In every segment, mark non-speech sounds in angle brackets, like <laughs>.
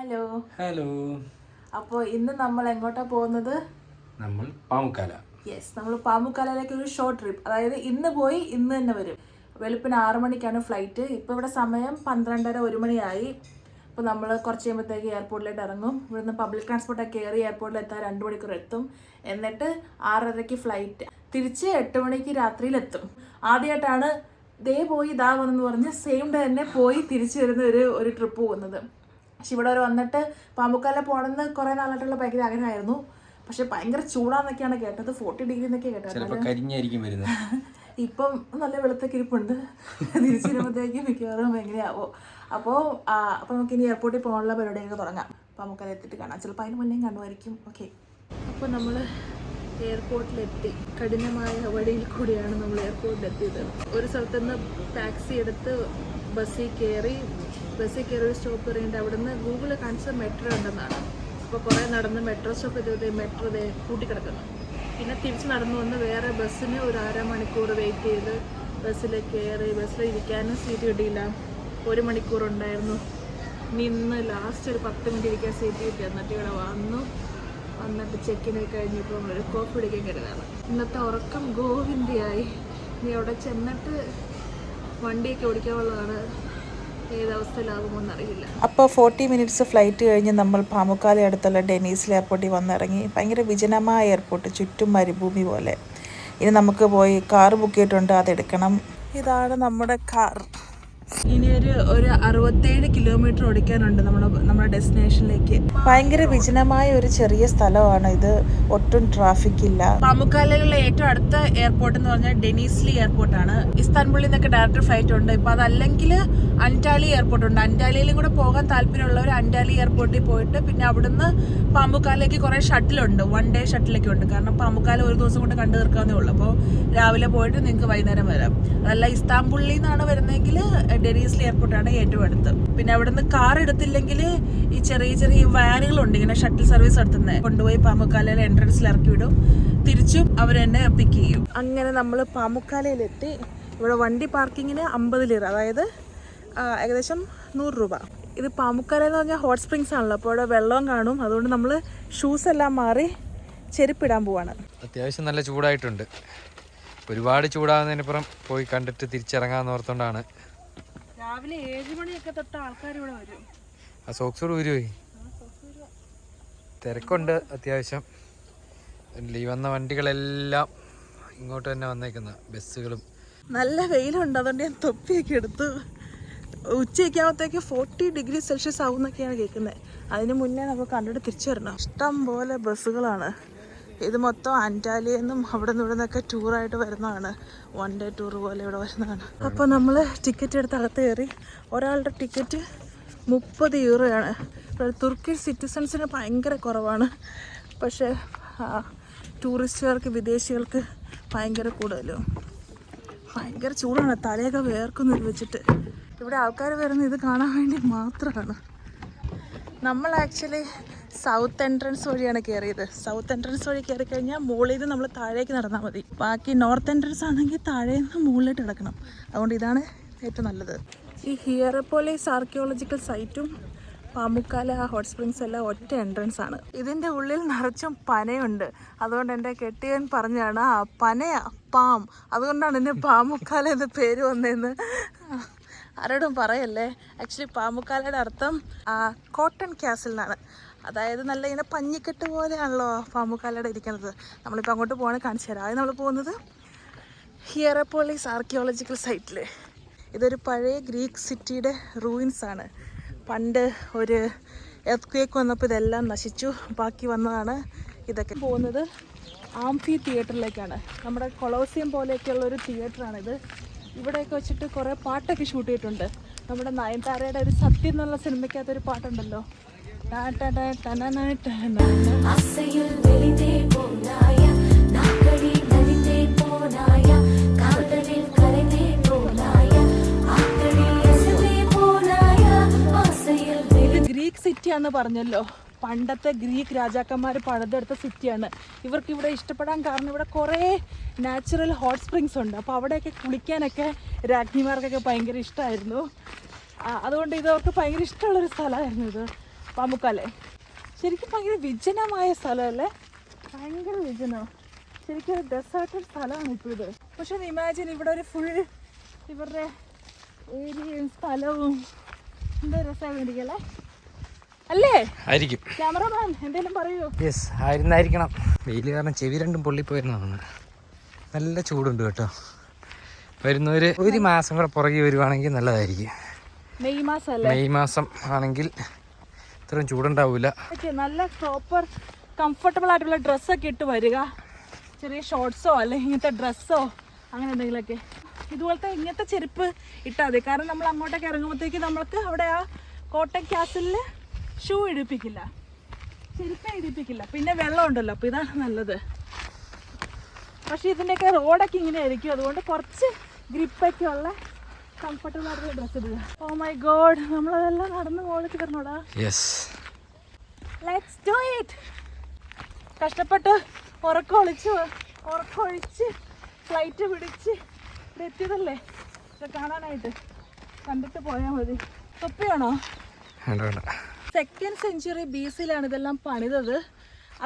Hello. Hello. അപ്പോൾ ഇന്ന് നമ്മൾ എങ്ങോട്ടാ പോകുന്നത്? നമ്മൾ പാമുക്കാല. യെസ് നമ്മൾ പാമുക്കാലയിലേക്ക് ഒരു ഷോർട്ട് ട്രിപ്പ് അതായത് ഇന്ന് പോയി ഇന്ന് തന്നെ വരും. വെളുപ്പിന് ആറ് മണിക്കാണ് ഫ്ലൈറ്റ് ഇപ്പോൾ ഇവിടെ സമയം പന്ത്രണ്ടര ഒരു മണിയായി. അപ്പോൾ നമ്മൾ കുറച്ച് കഴിയുമ്പോഴത്തേക്ക് എയർപോർട്ടിലേക്ക് ഇറങ്ങും. ഇവിടുന്ന് പബ്ലിക് ട്രാൻസ്പോർട്ടൊക്കെ കയറി എയർപോർട്ടിൽ എത്താൻ രണ്ട് മണിക്കൂർ എത്തും എന്നിട്ട് ആറരയ്ക്ക് ഫ്ലൈറ്റ് തിരിച്ച് എട്ട് മണിക്ക് രാത്രിയിൽ എത്തും. ആദ്യമായിട്ടാണ് ദേ പോയി ഇതാ വന്നെന്ന് പറഞ്ഞ് സെയിം ഡേ തന്നെ പോയി തിരിച്ചു വരുന്ന ഒരു ഒരു ട്രിപ്പ് പോകുന്നത്. പക്ഷെ ഇവിടെ വരെ വന്നിട്ട് പാമ്പുക്കാല പോകണമെന്ന് കുറേ നാളായിട്ടുള്ള ഭയങ്കര ആഗ്രഹമായിരുന്നു. പക്ഷെ ഭയങ്കര ചൂടാന്നൊക്കെയാണ് കേട്ടത്. ഫോർട്ടി ഡിഗ്രി എന്നൊക്കെ കേട്ടത്. കരിഞ്ഞായിരിക്കും വരുന്നത്. <laughs> ഇപ്പം നല്ല വെളുത്തക്കിരിപ്പുണ്ട് <laughs> തിരിച്ചു വരുമ്പോഴത്തേക്കും മിക്കവാറും എങ്ങനെയാവോ. അപ്പോൾ അപ്പോൾ നമുക്ക് ഇനി എയർപോർട്ടിൽ പോകാനുള്ള പരിപാടിയൊക്കെ തുടങ്ങാം. അപ്പോൾ നമുക്കത് എത്തിയിട്ട് കാണാം. ചിലപ്പോൾ അതിന് മുന്നേ കണ്ടുമായിരിക്കും ഓക്കെ. അപ്പോൾ നമ്മൾ എയർപോർട്ടിലെത്തി. കഠിനമായ വഴിയിൽ കൂടിയാണ് നമ്മൾ എയർപോർട്ടിലെത്തിയത്. ഒരു സ്ഥലത്തുനിന്ന് ടാക്സി എടുത്ത് ബസ്സിൽ കയറി ബസ്സിൽ കയറി ഒരു സ്റ്റോപ്പ് കയറിയിട്ട് അവിടുന്ന് ഗൂഗിളിൽ കാണിച്ച മെട്രോ ഉണ്ടെന്നാണ്. അപ്പോൾ കുറേ നടന്ന് മെട്രോ സ്റ്റോപ്പ് എത്തിയത് മെട്രോ ഇതേ കൂട്ടിക്കിടക്കുന്നു. പിന്നെ തിരിച്ച് നടന്നു വന്ന് വേറെ ബസ്സിന് ഒരു അര മണിക്കൂർ വെയിറ്റ് ചെയ്ത് ബസ്സിൽ കയറി ബസ്സിൽ ഇരിക്കാനും സീറ്റ് കിട്ടിയില്ല. ഒരു മണിക്കൂർ ഉണ്ടായിരുന്നു. നിന്ന് ലാസ്റ്റ് ഒരു പത്ത് മിനിറ്റ് ഇരിക്കാൻ സീറ്റ് കിട്ടി. എന്നിട്ട് ഇവിടെ വന്നു. വന്നിട്ട് ചെക്കിനെ കഴിഞ്ഞപ്പോൾ ഒരു കോഫി കുടിക്കാൻ കരുതാണ് ഇന്നത്തെ ഉറക്കം ഗോവിന്ദിയായി. നീ അവിടെ ചെന്നിട്ട് വണ്ടിയൊക്കെ ഓടിക്കാനുള്ളതാണ് അപ്പോൾ ഫോർട്ടി മിനിറ്റ്സ് ഫ്ലൈറ്റ് കഴിഞ്ഞ് നമ്മൾ പാമുക്കാലി അടുത്തുള്ള ഡെനീസിൽ എയർപോർട്ടിൽ വന്നിറങ്ങി. ഭയങ്കര വിജനമായ എയർപോർട്ട് ചുറ്റും മരുഭൂമി പോലെ. ഇനി നമുക്ക് പോയി കാർ ബുക്ക് ചെയ്തിട്ടുണ്ട് അതെടുക്കണം. ഇതാണ് നമ്മുടെ കാർ ഇനി ഒരു ഒരു അറുപത്തേഴ് കിലോമീറ്റർ ഓടിക്കാനുണ്ട് നമ്മുടെ നമ്മുടെ ഡെസ്റ്റിനേഷനിലേക്ക് ഭയങ്കര വിജനമായ ഒരു ചെറിയ സ്ഥലമാണ് ഇത്. ഒട്ടും ട്രാഫിക് ഇല്ല. പാമുക്കാലയിലുള്ള ഏറ്റവും അടുത്ത എയർപോർട്ട് എന്ന് പറഞ്ഞാൽ ഡെനീസ്ലി എയർപോർട്ടാണ് ഇസ്താൻബുളിൽ നിന്നൊക്കെ ഡയറക്റ്റ് ഫ്ലൈറ്റ് ഉണ്ട്. ഇപ്പൊ അതല്ലെങ്കിൽ അന്റാലി എയർപോർട്ട് ഉണ്ട്. അന്റാലിയിലും കൂടെ പോകാൻ താല്പര്യമുള്ളവർ അന്റാലി എയർപോർട്ടിൽ പോയിട്ട് പിന്നെ അവിടുന്ന് പാമ്പുക്കാലേക്ക് കുറെ ഷട്ടിലുണ്ട് വൺ ഡേ ഷട്ടിലൊക്കെ ഉണ്ട്. കാരണം പാമ്പുക്കാല ഒരു ദിവസം കൊണ്ട് കണ്ടു തീർക്കാവുന്നേ ഉള്ളൂ. അപ്പോൾ രാവിലെ പോയിട്ട് നിങ്ങൾക്ക് വൈകുന്നേരം വരാം. അതല്ല ഇസ്താംബുളിൽ നിന്നാണ് വരുന്നതെങ്കിൽ ഡെനീസ്ലി എയർപോർട്ടാണ് ഏറ്റവും അടുത്ത്. പിന്നെ അവിടുന്ന് കാർ എടുത്തില്ലെങ്കിൽ ഈ ചെറിയ ചെറിയ വാനുകളുണ്ട്. ഇങ്ങനെ ഷട്ടിൽ സർവീസ് നടത്തുന്നത് കൊണ്ടുപോയി പാമുക്കാലയിൽ എൻട്രൻസിൽ ഇറക്കി വിടും. തിരിച്ചും അവർ എന്നെ പിക്ക് ചെയ്യും. അങ്ങനെ നമ്മൾ പാമുക്കാലയിലെത്തി. ഇവിടെ വണ്ടി പാർക്കിങ്ങിന് അമ്പത് ലിറ. അതായത് ഏകദേശം നൂറ് രൂപ. ഇത് പാമുക്കാല എന്ന് പറഞ്ഞാൽ ഹോട്ട് സ്പ്രിങ്സ് ആണല്ലോ. അപ്പോൾ അവിടെ വെള്ളവും കാണും. അതുകൊണ്ട് നമ്മൾ ഷൂസ് എല്ലാം മാറി ചെരുപ്പിടാൻ പോവാണ്. അത്യാവശ്യം നല്ല ചൂടായിട്ടുണ്ട്. ഒരുപാട് ചൂടാകുന്നതിനപ്പുറം പോയി കണ്ടിട്ട് തിരിച്ചിറങ്ങാന്ന് ഓർത്തോണ്ടാണ് രാവിലെ ഏഴ് മണിയൊക്കെ തൊട്ട് ആൾക്കാർ ഇവിടെ വരും. ആ സോക്സോട് ഊരുപോയി തിരക്കുണ്ട് അത്യാവശ്യം. ഈ വന്ന വണ്ടികളെല്ലാം ഇങ്ങോട്ട് തന്നെ വന്നേക്കുന്ന ബസ്സുകളും. നല്ല വെയിലുണ്ട് അതുകൊണ്ട് ഞാൻ തൊപ്പിയൊക്കെ എടുത്തു. ഉച്ചയൊക്കെ ആകുമ്പോഴത്തേക്ക് ഫോർട്ടി ഡിഗ്രി സെൽഷ്യസ് ആവുന്നൊക്കെയാണ് കേൾക്കുന്നത് അതിന് മുന്നേ നമുക്ക് കണ്ടിട്ട് തിരിച്ചു വരണം. ഇഷ്ടം പോലെ ബസ്സുകളാണ്. ഇത് മൊത്തം അന്റാലിയിൽ നിന്നും അവിടെ നിന്ന് ഇവിടെ നിന്നൊക്കെ ടൂറായിട്ട് വരുന്നതാണ്. വൺ ഡേ ടൂർ പോലെ ഇവിടെ വരുന്നതാണ്. അപ്പോൾ നമ്മൾ ടിക്കറ്റ് എടുത്ത് അകത്ത് കയറി. ഒരാളുടെ ടിക്കറ്റ് മുപ്പത് യൂറോയാണ് തുർക്കി സിറ്റിസൺസിന് ഭയങ്കര കുറവാണ്. പക്ഷേ ടൂറിസ്റ്റുകാർക്ക് വിദേശികൾക്ക് ഭയങ്കര കൂടുതലും. ഭയങ്കര ചൂടാണ്. തലയൊക്കെ വേർക്കുന്നു ഇത് വെച്ചിട്ട്. ഇവിടെ ആൾക്കാർ വരുന്നത് ഇത് കാണാൻ വേണ്ടി മാത്രമാണ്. നമ്മൾ ആക്ച്വലി സൗത്ത് എൻട്രൻസ് വഴിയാണ് കയറിയത് സൗത്ത് എൻട്രൻസ് വഴി കയറി കഴിഞ്ഞാൽ മുകളിൽ നിന്ന് നമ്മൾ താഴേക്ക് നടന്നാൽ മതി. ബാക്കി നോർത്ത് എൻട്രൻസ് ആണെങ്കിൽ താഴെ നിന്ന് മുകളിലോട്ട് കിടക്കണം അതുകൊണ്ട് ഇതാണ് ഏറ്റവും നല്ലത്. ഈ ഹിയറപ്പോലീസ് ആർക്കിയോളജിക്കൽ സൈറ്റും പാമുക്കാല ഹോട്ട് സ്പ്രിങ്സ് എല്ലാം ഒറ്റ എൻട്രൻസ് ആണ്. ഇതിന്റെ ഉള്ളിൽ നിറച്ചും പനയുണ്ട്. അതുകൊണ്ട് എന്റെ കെട്ടിയൻ പറഞ്ഞാണ് ആ പനയ പാം. അതുകൊണ്ടാണ് എന്റെ പാമുക്കാല എന്ന പേര് വന്നതെന്ന്. ആരോടും പറയല്ലേ? ആക്ച്വലി പാമുക്കാലയുടെ അർത്ഥം കോട്ടൺ ക്യാസിൽ എന്നാണ്. അതായത് നല്ല ഇങ്ങനെ പഞ്ഞിക്കെട്ട് പോലെയാണല്ലോ പാമുക്കാലയുടെ ഇരിക്കുന്നത്. നമ്മളിപ്പോൾ അങ്ങോട്ട് പോകണമെങ്കിൽ കാണിച്ചു തരാം. ആദ്യം നമ്മൾ പോകുന്നത് ഹിയറപ്പോളീസ് ആർക്കിയോളജിക്കൽ സൈറ്റിൽ ഇതൊരു പഴയ ഗ്രീക്ക് സിറ്റിയുടെ റൂയിൻസ് ആണ്. പണ്ട് ഒരു എർത്ത് വന്നപ്പോൾ ഇതെല്ലാം നശിച്ചു. ബാക്കി വന്നതാണ് ഇതൊക്കെ. പോകുന്നത് ആംഫി തിയേറ്ററിലേക്കാണ് നമ്മുടെ കൊളോസിയം പോലെയൊക്കെയുള്ള ഒരു തിയേറ്ററാണിത് ഇവിടെയൊക്കെ വെച്ചിട്ട് കുറേ പാട്ടൊക്കെ ഷൂട്ട് ചെയ്തിട്ടുണ്ട്. നമ്മുടെ നയൻതാരയുടെ ഒരു സത്യം എന്നുള്ള സിനിമയ്ക്കകത്തൊരു പാട്ടുണ്ടല്ലോ. ടാ ടാ ടാ ടനന ടനന. அசையில் வெளிதே போனாய நாக்கடி நலித்தே போனாய காதலில் கரைந்தே போனாய ஆக்கடி அசைவே போனாய ஆசையில் ഇത് ഗ്രീക്ക് സിറ്റിയാന്ന് പറഞ്ഞല്ലോ പണ്ടത്തെ ഗ്രീക്ക് രാജാക്കന്മാർ പണിതെടുത്ത സിറ്റിയാണ് ഇവർക്ക് ഇവിടെ ഇഷ്ടപ്പെടാൻ കാരണം ഇവിടെ കുറേ നാച്ചുറൽ ഹോട്ട് സ്പ്രിങ്സ് ഉണ്ട് അപ്പോൾ അവിടെയൊക്കെ കുളിക്കാനൊക്കെ രാജ്ഞിമാർക്കൊക്കെ ഭയങ്കര ഇഷ്ടമായിരുന്നു ആ, അതുകൊണ്ട് ഇത് അവർക്ക് ഭയങ്കര ഇഷ്ടമുള്ളൊരു സ്ഥലമായിരുന്നു ഇത് പാമ്പുക്കാലേ. ശരിക്കും ഭയങ്കര വിജനമായ സ്ഥലമല്ലേ? ഭയങ്കര വിജനം? ശരിക്കും ഒരു ഡെസേർട്ടഡ് സ്ഥലമാണ് ഇപ്പോൾ ഇത്. പക്ഷെ ഇമാജിൻ ഇവിടെ ഒരു ഫുൾ ഇവരുടെ ഏരിയയും സ്ഥലവും എന്താ രസമായിരിക്കല്ലേ അല്ലേ? ആയിരിക്കും. ക്യാമറമാൻ എന്തെങ്കിലും പറയൂ? യെസ് ആയിരുന്നായിരിക്കണം. വെയിൽ കാരണം ചെവി രണ്ടും പൊള്ളിപ്പോയിരുന്നതാണ് നല്ല ചൂടുണ്ട് കേട്ടോ. വരുന്നവർ ഒരു മാസം കൂടെ പുറകെ വരുവാണെങ്കിൽ നല്ലതായിരിക്കും. മെയ് മാസം മെയ് മാസം ആണെങ്കിൽ ഇത്രയും ചൂടുണ്ടാവില്ല നല്ല പ്രോപ്പർ കംഫർട്ടബിൾ ആയിട്ടുള്ള ഡ്രസ്സൊക്കെ ഇട്ട് വരിക. ചെറിയ ഷോർട്സോ അല്ലെങ്കിൽ ഇങ്ങനത്തെ ഡ്രസ്സോ അങ്ങനെ എന്തെങ്കിലുമൊക്കെ. ഇതുപോലത്തെ ഇങ്ങനത്തെ ചെരുപ്പ് ഇട്ടാൽ മതി. കാരണം നമ്മൾ അങ്ങോട്ടേക്ക് ഇറങ്ങുമ്പോഴത്തേക്ക് നമ്മൾക്ക് അവിടെ ആ കോട്ടൺ ക്യാസലിൽ ഷൂ ഇടിപ്പിക്കില്ല. ചെരുപ്പ് ഇടിപ്പിക്കില്ല. പിന്നെ വെള്ളം ഉണ്ടല്ലോ അപ്പോൾ ഇതാണ് നല്ലത്. പക്ഷേ ഇതിന്റെയൊക്കെ റോഡൊക്കെ ഇങ്ങനെ ആയിരിക്കും. അതുകൊണ്ട് കുറച്ച് ഗ്രിപ്പൊക്കെ ഉള്ള കംഫർട്ടബിൾ ആയിട്ടുള്ള ഡ്രസ്സ് ഇടുക. ഓ മൈ ഗോഡ് നമ്മളതെല്ലാം നടന്ന് വരണോടാ യെസ് ലെറ്റ്സ് ഡു ഇറ്റ് കഷ്ടപ്പെട്ട് ഉറക്കമൊളിച്ച് ഉറക്കമൊഴിച്ച് ഫ്ലൈറ്റ് പിടിച്ച് എത്തിയതല്ലേ? ഇത് കാണാനായിട്ട് കണ്ടിട്ട് പോയാൽ മതി. തൊപ്പിയാണോ? സെക്കൻഡ് സെഞ്ചുറി ബി സിയിലാണ് ഇതെല്ലാം പണിതത്.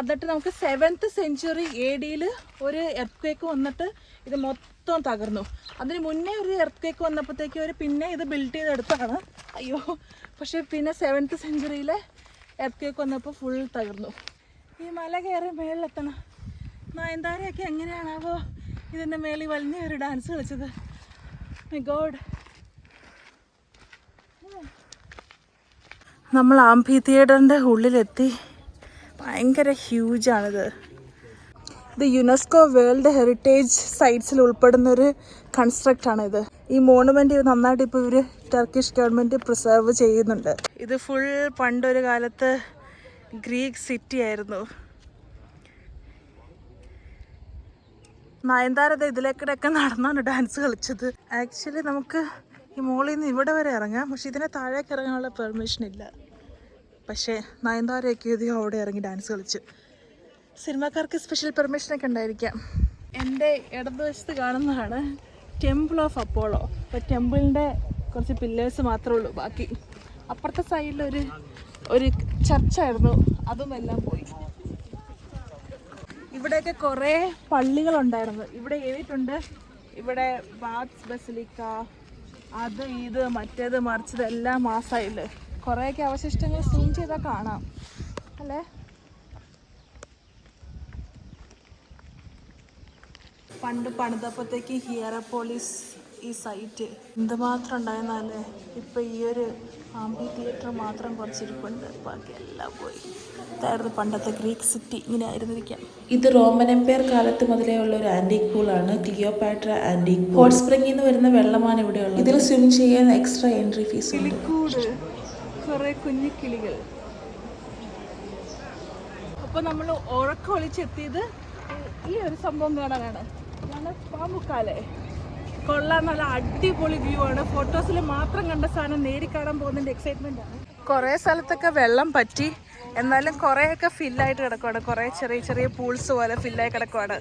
എന്നിട്ട് നമുക്ക് സെവൻത്ത് സെഞ്ചുറി എ ഡിയിൽ ഒരു എർത്ത് വന്നിട്ട് ഇത് മൊത്തം തകർന്നു. അതിന് മുന്നേ ഒരു എർത്ത് കേക്ക് വന്നപ്പോഴത്തേക്ക് അവർ പിന്നെ ഇത് ബിൽഡ് ചെയ്തെടുത്താണ് അയ്യോ പക്ഷേ പിന്നെ സെവൻത്ത് സെഞ്ചുറിയിലെ എർത്ത് കേക്ക് വന്നപ്പോൾ ഫുൾ തകർന്നു. ഈ മല കയറി മേളിലെത്തണം. നയൻതാരയൊക്കെ എങ്ങനെയാണാവോ ഇതിന്റെ മേളിൽ വലിഞ്ഞ ഒരു ഡാൻസ് കളിച്ചത്. ഗോഡ് നമ്മൾ ആംഫി തിയേറ്ററിന്റെ ഉള്ളിലെത്തി. ഭയങ്കര ഹ്യൂജാണിത് ഇത് യുനെസ്കോ വേൾഡ് ഹെറിറ്റേജ് സൈറ്റ്സിൽ ഉൾപ്പെടുന്ന ഒരു കൺസ്ട്രക്റ്റ് ആണ് ഇത് ഈ മോണുമെന്റ് നന്നായിട്ട് ഇപ്പോൾ ഇവർ ടർക്കിഷ് ഗവൺമെന്റ് പ്രിസർവ് ചെയ്യുന്നുണ്ട്. ഇത് ഫുൾ പണ്ടൊരു കാലത്ത് ഗ്രീക്ക് സിറ്റി ആയിരുന്നു. നയൻതാരത ഇതിലേക്കിടയൊക്കെ നടന്നാണ് ഡാൻസ് കളിച്ചത്. ആക്ച്വലി നമുക്ക് ഈ മോളിൽ നിന്ന് ഇവിടെ വരെ ഇറങ്ങാം. പക്ഷെ ഇതിനെ താഴേക്ക് ഇറങ്ങാനുള്ള പെർമിഷൻ ഇല്ല. പക്ഷേ നയൻതാരയൊക്കെ ഇത് അവിടെ ഇറങ്ങി ഡാൻസ് കളിച്ചു. സിനിമാക്കാർക്ക് സ്പെഷ്യൽ പെർമിഷനൊക്കെ ഉണ്ടായിരിക്കാം. എന്റെ ഇടതുവശത്ത് കാണുന്നതാണ് ടെമ്പിൾ ഓഫ് അപ്പോളോ അപ്പോൾ ടെമ്പിളിന്റെ കുറച്ച് പില്ലേഴ്സ് മാത്രമേ ഉള്ളൂ. ബാക്കി അപ്പുറത്തെ സൈഡിൽ ഒരു ചർച്ചായിരുന്നു അതും എല്ലാം പോയി. ഇവിടെയൊക്കെ കുറേ പള്ളികളുണ്ടായിരുന്നു. ഇവിടെ എഴുതിയിട്ടുണ്ട് ഇവിടെ ബാത്സ് ബസിലിക്ക അത് ഇത് മറ്റേത് മറിച്ചത് എല്ലാം മാസമായില്ലേ കുറേയൊക്കെ അവശിഷ്ടങ്ങൾ സീൻ ചെയ്താൽ കാണാം. അല്ലേ? പണ്ട് പണിതപ്പോഴത്തേക്ക് ഹിയറപ്പോളിസ് ഈ സൈറ്റ് എന്തുമാത്രം ഉണ്ടായിരുന്നാലേ ഇപ്പം ഈ ഒരു ആംബി തിയേറ്റർ മാത്രം കുറച്ചിരിപ്പുണ്ട്. ബാക്കി എല്ലാം പോയി. ഇതായിരുന്നു പണ്ടത്തെ ഗ്രീക്ക് സിറ്റി ഇങ്ങനെ ആയിരുന്നിരിക്കാം ഇത് റോമൻ എംപയർ കാലത്ത് മുതലേ ഉള്ള ഒരു ആന്റിക് പൂളാണ് ക്ലിയോപാട്ര ആന്റിക് ഹോട്ട് സ്പ്രിംഗിൽ നിന്ന് വരുന്ന വെള്ളമാണ് ഇവിടെ ഉള്ളത്. ഇതിൽ സ്വിം ചെയ്യാൻ എക്സ്ട്രാ എൻട്രി ഫീസ് കിളിക്കൂട്. കുറേ കുഞ്ഞു കിളികൾ. അപ്പോൾ നമ്മൾ ഉറക്കം ഒളിച്ചെത്തിയത് ഈ ഒരു സംഭവം കാണാനാണ്. ഇതാണ് പാമ്പുക്കാലേ കൊള്ളാം നല്ല അടിപൊളി വ്യൂ ആണ്. ഫോട്ടോസിൽ മാത്രം കണ്ട സാധനം നേരി കാണാൻ പോകുന്നതിന്റെ എക്സൈറ്റ്മെന്റ് ആണ്. കുറേ സ്ഥലത്തൊക്കെ വെള്ളം പറ്റി. എന്നാലും കുറേയൊക്കെ ഫില്ലായിട്ട് കിടക്കുവാണ്. കുറേ ചെറിയ ചെറിയ പൂൾസ് പോലെ ഫില്ലായി കിടക്കുവാണ്.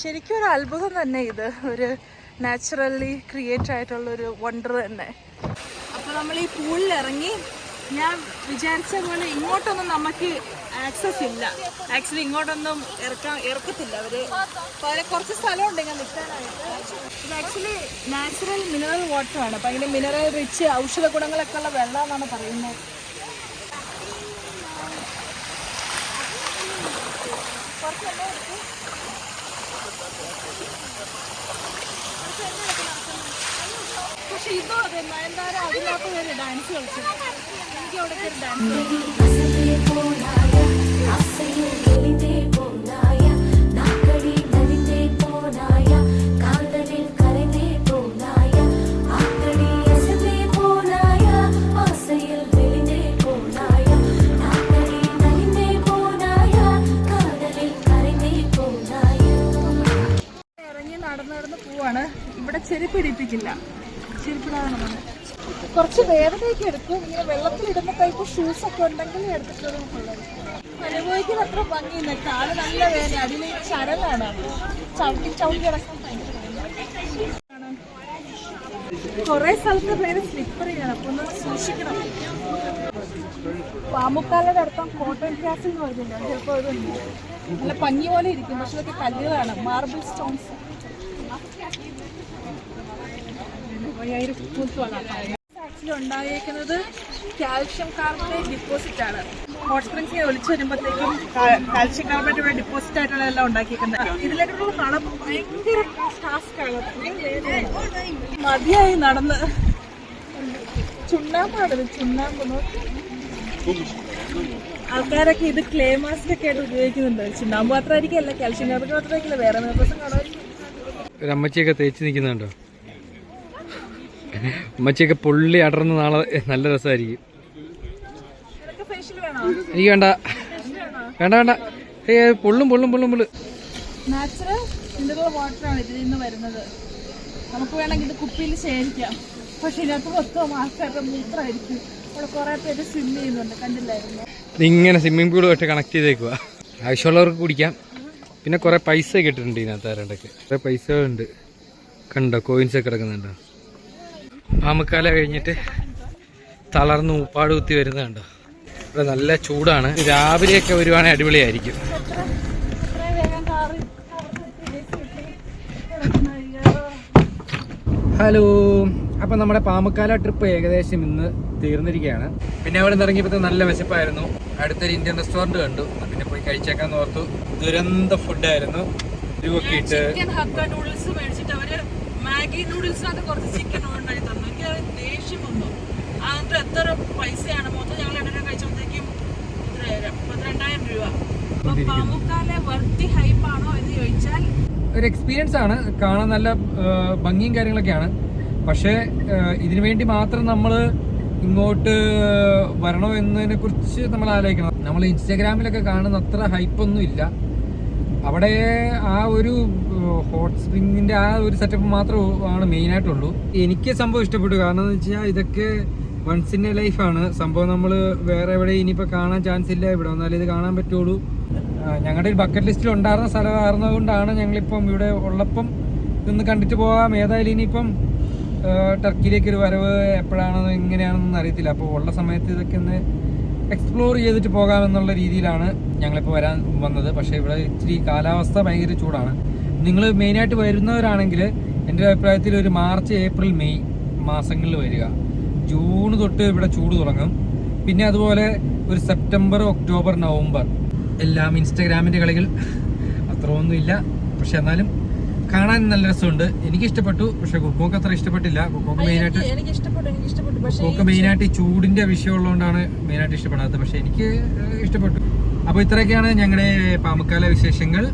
ശരിക്കും ഒരു അത്ഭുതം തന്നെ ഇത്. ഒരു നാച്ചുറലി ക്രിയേറ്റ് ആയിട്ടുള്ള ഒരു വണ്ടർ തന്നെ. അപ്പോൾ നമ്മൾ ഈ പൂളിൽ ഇറങ്ങി ഞാൻ വിചാരിച്ച പോലെ ഇങ്ങോട്ടൊന്നും നമുക്ക് ആക്സസ് ഇല്ല. ആക്ച്വലി ഇങ്ങോട്ടൊന്നും ഇറക്കാൻ ഇറക്കത്തില്ല. അവർ അതിലെ കുറച്ച് സ്ഥലമുണ്ട് ഞാൻ നിൽക്കാനായിട്ട്. ഇത് ആക്ച്വലി നാച്ചുറൽ മിനറൽ വാട്ടർ ആണ്. അപ്പം അതിന് മിനറൽ റിച്ച് ഔഷധ ഗുണങ്ങളൊക്കെ ഉള്ള വെള്ളം എന്നാണ് പറയുന്നത്. പക്ഷെ ഇതോ അതെ നയൻതാര അതിനകത്ത് ഡാൻസ് കളിച്ചു. എനിക്ക് അവിടെ ഡാൻസ് കളിച്ചു. ചെരുപ്പ് ഇടിപ്പിക്കില്ല. ചെരുപ്പിടാതെ കുറച്ച് വേദനയൊക്കെ എടുക്കും. ഇങ്ങനെ വെള്ളത്തിലിടുന്ന ടൈപ്പ് ഷൂസൊക്കെ ഉണ്ടെങ്കിൽ എടുത്തിട്ടുള്ളത് കൊള്ളാം അനുഭവിക്കുന്ന അത്ര ഭംഗിയില്ല കാൽ നല്ല വേദന അതിന് ചരലാണ് ചവിട്ടി ചവിട്ടി കിടക്കാൻ. കുറെ സ്ഥലത്ത് പേര് സ്ലിപ്പറിയാണ് അപ്പൊ ഒന്ന് സൂക്ഷിക്കണം. പാമുക്കാലയുടെ അടുത്തം കോട്ടൺ ക്യാസിൽ എന്ന് പറഞ്ഞില്ല ചിലപ്പോൾ ഇതുണ്ട് നല്ല പഞ്ഞി പോലെ ഇരിക്കും. പക്ഷെ അതൊക്കെ കല്ലുകളാണ്. മാർബിൾ സ്റ്റോൺസ് ആക്ച്വലി ഉണ്ടായേക്കുന്നത് കാൽഷ്യം കാർബണേറ്റ് ഡിപ്പോസിറ്റ് ആണ്. ഹോട്ട് സ്പ്രിങ്സ് ഒലിച്ചു വരുമ്പോഴത്തേക്കും കാൽഷ്യം കാർബേറ്റ് ഇവിടെ ഡിപ്പോസിറ്റ് ആയിട്ടുള്ള എല്ലാം ഉണ്ടാക്കിയിരിക്കുന്നത് ഇതിലേക്കുള്ള കളം ഭയങ്കര ടാസ്ക് ആണ് അത്രയും വേദനയാണ്. മതിയായി നടന്ന് ചുണ്ണാമ്പാണത് ചുണ്ണാമ്പ് ആൾക്കാരൊക്കെ ഇത് ക്ലേ മാസ്ക് ഒക്കെ ആയിട്ട് ഉപയോഗിക്കുന്നുണ്ട് ചുണ്ണാമ്പ് മാത്രമായിരിക്കും അല്ല കാൽഷ്യം കാർബേറ്റ് മാത്രമായിരിക്കില്ല വേറെ നിർദ്ദേശം കാണുമായിരിക്കും അമ്മച്ചിയൊക്കെ തേച്ച് നിൽക്കുന്നുണ്ടോ അമ്മച്ചിയൊക്കെ പൊള്ളി അടർന്ന് നാളെ നല്ല രസമായിരിക്കും എനിക്ക് വേണ്ട. വേണ്ട വേണ്ട. ഏ പൊള്ളും പൊള്ളും പൊള്ളും പൊള്ളു. നാച്ചുറൽ മിനറൽ വാട്ടറാണ് ഇതിൽ നിന്ന് വരുന്നത്. നമുക്ക് വേണമെങ്കിൽ ഇത് കുപ്പിയിൽ ശേഖരിക്കാം. പക്ഷെ ഇതിനകത്ത് മൊത്തം ആൾക്കാരുടെ മൂത്രമായിരിക്കും. അവിടെ കുറേ പേര് സ്വിം ചെയ്യുന്നുണ്ട്. കണ്ടില്ലായിരുന്നു? ഇങ്ങനെ സ്വിമ്മിംഗ് പൂളുമായിട്ട് കണക്ട് ചെയ്തേക്കുക ആവശ്യമുള്ളവർക്ക് കുടിക്കാം. പിന്നെ കുറേ പൈസ കിട്ടിട്ടുണ്ട് ഇതിനകത്ത് ആരണ്ടൊക്കെ കുറേ പൈസകളുണ്ട്. കണ്ടോ കോയിൻസ് ഒക്കെ കിടക്കുന്നുണ്ടോ? പാമ്പക്കാല കഴിഞ്ഞിട്ട് തളർന്ന് ഉപ്പാട് കുത്തി വരുന്നത് കണ്ടോ ഇവിടെ നല്ല ചൂടാണ്. രാവിലെയൊക്കെ വരുവാണെങ്കിൽ അടിപൊളിയായിരിക്കും. ഹലോ. അപ്പൊ നമ്മുടെ പാമക്കാല ട്രിപ്പ് ഏകദേശം ഇന്ന് തീർന്നിരിക്കുകയാണ്. പിന്നെ അവിടെ നിന്ന് ഇറങ്ങിയപ്പോൾ നല്ല വിശപ്പായിരുന്നു. അടുത്തൊരു ഇന്ത്യൻ റെസ്റ്റോറന്റ് കണ്ടു. പിന്നെ പോയി കഴിച്ചേക്കാൻ ഓർത്തു. ദുരന്ത ഫുഡായിരുന്നു രൂപൊക്കെ ഇട്ട് മാഗി നൂഡിൽസിനകത്ത് കുറച്ച് ചിക്കൻ തന്നു. എനിക്ക് ദേഷ്യം വന്നു. അതിന്റെ എത്ര പൈസയാണ്? മൊത്തം ഞങ്ങൾ എണ്ണ കഴിച്ചപ്പോഴത്തേക്കും മുപ്പത്തിരണ്ടായിരം രൂപ. അപ്പൊ പാമുക്കാലെ വർത്തി ഹൈപ്പാണോ എന്ന് ചോദിച്ചാൽ ഒരു എക്സ്പീരിയൻസ് ആണ്. കാണാൻ നല്ല ഭംഗിയും കാര്യങ്ങളൊക്കെയാണ്. പക്ഷേ ഇതിനു വേണ്ടി മാത്രം നമ്മൾ ഇങ്ങോട്ട് വരണോ എന്നതിനെ കുറിച്ച് നമ്മൾ ആലോചിക്കണം. നമ്മൾ ഇൻസ്റ്റാഗ്രാമിലൊക്കെ കാണുന്ന അത്ര ഹൈപ്പൊന്നും ഇല്ല. അവിടെ ആ ഒരു ഹോട്ട് സ്പ്രിങ്ങിന്റെ ആ ഒരു സെറ്റപ്പ് മാത്രമാണ് മെയിനായിട്ടുള്ളൂ എനിക്ക് സംഭവം ഇഷ്ടപ്പെട്ടു. കാരണം എന്ന് വെച്ചാൽ ഇതൊക്കെ വൺസ് ഇൻ എ ലൈഫാണ് സംഭവം നമ്മൾ വേറെ എവിടെ ഇനിയിപ്പോൾ കാണാൻ ചാൻസ് ഇല്ല. ഇവിടെ വന്നാലേ ഇത് കാണാൻ പറ്റുള്ളൂ. ഞങ്ങളുടെ ഒരു ബക്കറ്റ് ലിസ്റ്റിൽ ഉണ്ടായിരുന്ന സ്ഥലമായിരുന്നതുകൊണ്ടാണ് ഞങ്ങളിപ്പം ഇവിടെ ഉള്ളപ്പം ഇതൊന്ന് കണ്ടിട്ട് പോകാം ഏതായാലും ഇനിയിപ്പം ടർക്കിയിലേക്ക് ഒരു വരവ് എപ്പോഴാണെന്നോ എങ്ങനെയാണെന്നൊന്നും അറിയത്തില്ല. അപ്പോൾ ഉള്ള സമയത്ത് ഇതൊക്കെ ഒന്ന് എക്സ്പ്ലോർ ചെയ്തിട്ട് പോകാമെന്നുള്ള രീതിയിലാണ് ഞങ്ങളിപ്പോൾ വരാൻ വന്നത്. പക്ഷേ ഇവിടെ ഇച്ചിരി കാലാവസ്ഥ ഭയങ്കര ചൂടാണ്. നിങ്ങൾ മെയിനായിട്ട് വരുന്നവരാണെങ്കിൽ എന്റെ അഭിപ്രായത്തിൽ ഒരു മാർച്ച് ഏപ്രിൽ മെയ് മാസങ്ങളിൽ വരിക. ജൂൺ തൊട്ട് ഇവിടെ ചൂട് തുടങ്ങും. പിന്നെ അതുപോലെ ഒരു സെപ്റ്റംബർ ഒക്ടോബർ നവംബർ. എല്ലാം ഇൻസ്റ്റഗ്രാമിന്റെ കളികൾ. അത്രയൊന്നുമില്ല പക്ഷെ എന്നാലും കാണാൻ നല്ല രസമുണ്ട്. എനിക്ക് ഇഷ്ടപ്പെട്ടു പക്ഷെ കുക്കോക്ക് അത്ര ഇഷ്ടപ്പെട്ടില്ല. കുക്കോക്ക് മെയിനായിട്ട് കുക്കോക്ക് മെയിനായിട്ട് ഈ ചൂടിന്റെ വിഷയം ഉള്ളതുകൊണ്ടാണ് മെയിനായിട്ട് ഇഷ്ടപ്പെടാത്തത്. പക്ഷെ എനിക്ക് ഇഷ്ടപ്പെട്ടു. അപ്പോൾ ഇത്രയൊക്കെയാണ് ഞങ്ങളുടെ പാമക്കാല വിശേഷങ്ങൾ.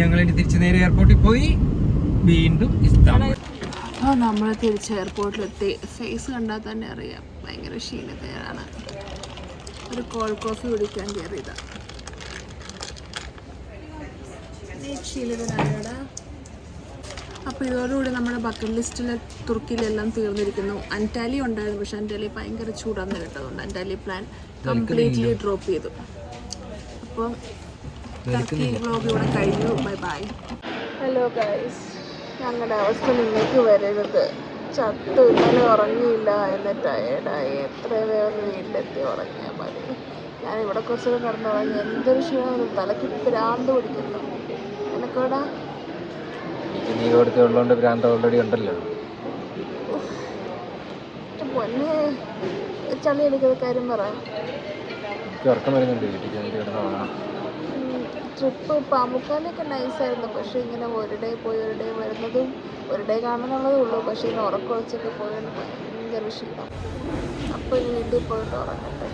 ഞങ്ങൾ തിരിച്ച് നേരെ എയർപോർട്ടിൽ പോയി. വീണ്ടും ഇസ്താംബുൾ. അപ്പോൾ നമ്മൾ തിരിച്ച് എയർപോർട്ടിലെത്തി ഫേസ് കണ്ടാൽ തന്നെ അറിയാം. ഭയങ്കര ക്ഷീണത്തേടാണ് ഒരു കോൾ കോഫി കുടിക്കാൻ കയറിയത് ക്ഷീണിതനായോടാ അപ്പോൾ ഇതോടുകൂടി നമ്മുടെ ബക്കറ്റ് ലിസ്റ്റിലെ തുർക്കിയിലെല്ലാം തീർന്നിരിക്കുന്നു. അന്റാലി ഉണ്ടായിരുന്നു പക്ഷെ അന്റാലി ഭയങ്കര ചൂടാന്ന് കേട്ടതുകൊണ്ട് അന്റാലി പ്ലാൻ കംപ്ലീറ്റ്ലി ഡ്രോപ്പ് ചെയ്തു. അപ്പോൾ ടർക്കി വ്ലോഗ് ഇവിടെ കഴിഞ്ഞു. ബൈ ബൈ ഹലോ ഗൈസ് ഞങ്ങളുടെ അവസ്ഥ നിങ്ങൾക്ക് വരരുത്. ചത്ത് ഇന്നലെ ഉറങ്ങിയില്ല എന്ന് ടയേർഡായി എത്ര വേഗം വീട്ടിലെത്തി ഉറങ്ങിയാൽ മതി. ഞാൻ ഇവിടെ കുറച്ചൊക്കെ കിടന്നുറങ്ങി. എന്തൊരു ക്ഷീണം തലയ്ക്ക് ഭ്രാന്ത് പിടിക്കുന്നു. എനക്കോടാ? നീ കൊടുത്ത് ഉള്ളതുകൊണ്ട് ഭ്രാന്ത് ഓൾറെഡി ഉണ്ടല്ലോ. പൊന്നെ. ചളി എടുക്കുന്ന കാര്യം പറയാം എനിക്ക് ഉറക്കം വരുന്നുണ്ട്. വീട്ടിൽ കിടന്ന് ട്രിപ്പ് പാമ്പുക്കാലൊക്കെ നൈസായിരുന്നു. പക്ഷേ ഇങ്ങനെ ഒരു ഡേ പോയി ഒരു ഡേ വരുന്നതും ഒരു ഡേ കാണാനുള്ളതേ ഉള്ളൂ. പക്ഷേ ഇങ്ങനെ ഉറക്കമൊഴിച്ചൊക്കെ പോയത് ഭയങ്കര ക്ഷീണം അപ്പോൾ ഇനി വീട്ടിൽ പോയിട്ട് ഉറങ്ങട്ടെ.